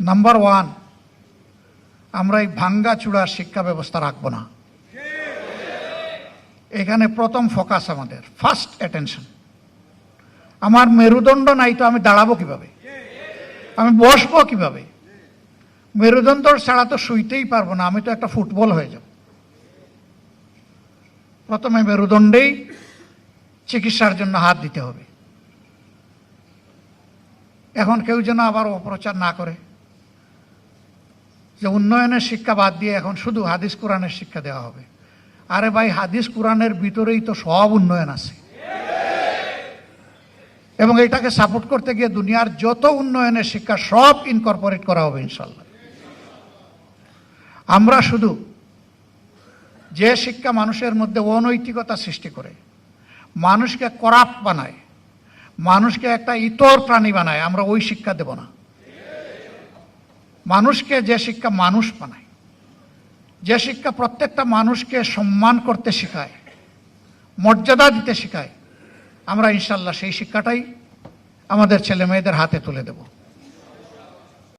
Number one আমরা এই ভাঙ্গা চূড়ার শিক্ষা ব্যবস্থা রাখব না। এখানে প্রথম ফোকাস আমাদের ফার্স্ট অ্যাটেনশন আমার মেরুদণ্ড নাই তো আমি দাঁড়াবো কীভাবে? আমি বসবো কীভাবে? মেরুদণ্ড ছাড়া তো শুইতেই পারব না, আমি তো একটা ফুটবল হয়ে যাব। প্রথমে মেরুদণ্ডেই চিকিৎসার জন্য হাত দিতে হবে। এখন কেউ যেন আবার অপপ্রচার না করে। যে উন্নয়নের শিক্ষা বাদ দিয়ে এখন শুধু হাদিস কোরআনের শিক্ষা দেওয়া হবে। আরে ভাই, হাদিস কোরআনের ভিতরেই তো সব উন্নয়ন আছে। এবং এটাকে সাপোর্ট করতে গিয়ে দুনিয়ার যত উন্নয়নের শিক্ষা সব ইনকর্পোরেট করা হবে ইনশাল্লাহ আমরা শুধু যে শিক্ষা মানুষের মধ্যে অনৈতিকতা সৃষ্টি করে, মানুষকে করাপ বানায়, মানুষকে একটা ইতর প্রাণী বানায়, আমরা ওই শিক্ষা দেব না। মানুষকে যে শিক্ষা মানুষ বানায়, যে শিক্ষা প্রত্যেকটা মানুষকে সম্মান করতে শেখায়, মর্যাদা দিতে শেখায়, আমরা ইনশাল্লাহ সেই শিক্ষাটাই আমাদের ছেলে মেয়েদের হাতে তুলে দেব।